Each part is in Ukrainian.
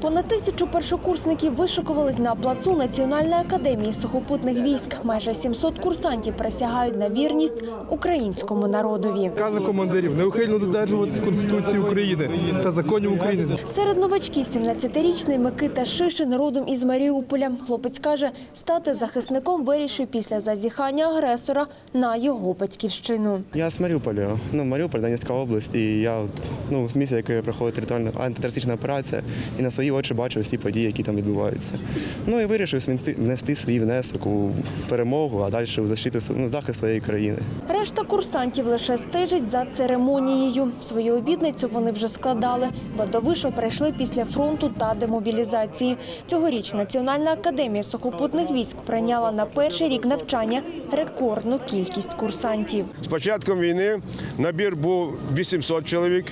Понад тисячу першокурсників вишикувались на плацу Національної академії сухопутних військ. Майже 700 курсантів присягають на вірність українському народові. Каза командирів неухильно додержуватися Конституції України та законів України. Серед новачків 17-річний Микита Шишин родом із Маріуполя. Хлопець каже, стати захисником вирішив після зазіхання агресора на його батьківщину. Я з Маріуполя. Ну, Маріуполь, Донецька область. І я ну, в місті, яке проходить територіальна антитерористична операція, і на свої очі бачив всі події, які там відбуваються. Ну і вирішив внести, свій внесок у перемогу, а далі у защиту ну, захист своєї країни. Решта курсантів лише стежить за церемонією. Свою обітницю вони вже складали, бо до вишу прийшли після фронту та демобілізації. Цьогоріч Національна академія сухопутних військ прийняла на перший рік навчання рекордну кількість курсантів. З початком війни набір був 800 чоловік,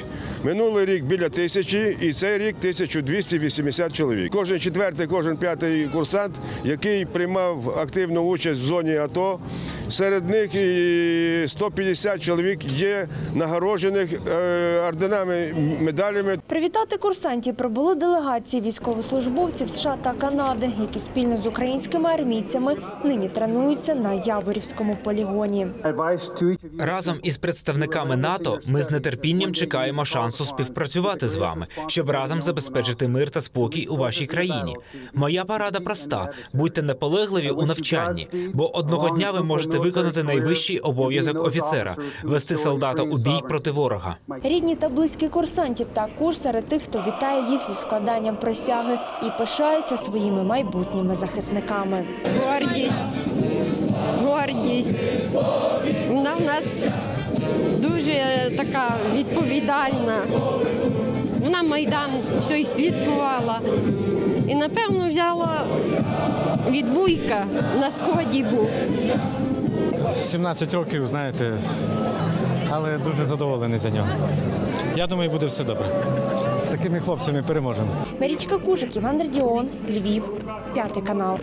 минулий рік біля тисячі і цей рік 1280 чоловік. Кожен четвертий, кожен п'ятий курсант, який приймав активну участь в зоні АТО. Серед них і 150 чоловік є нагороджених е, орденами, медалями. Привітати курсантів прибули делегації військовослужбовців США та Канади, які спільно з українськими армійцями нині тренуються на Яворівському полігоні. Разом із представниками НАТО ми з нетерпінням чекаємо шансу співпрацювати з вами, щоб разом забезпечити мир та спокій у вашій країні. Моя порада проста: будьте наполегливі у навчанні, бо одного дня ви можете виконати найвищий обов'язок офіцера вести солдата у бій проти ворога. Рідні та близькі курсантів також серед тих, хто вітає їх зі складанням присяги і пишаються своїми майбутніми захисниками. гордість, гордість. Вона в нас дуже така відповідальна. Вона Майдан все слідкувала. І, напевно, взяла від вуйка на сході був. 17 років, знаєте, але дуже задоволений за нього. Я думаю, буде все добре. З такими хлопцями переможемо. Марічка Кужик, Іван Радіон, Львів, п'ятий канал.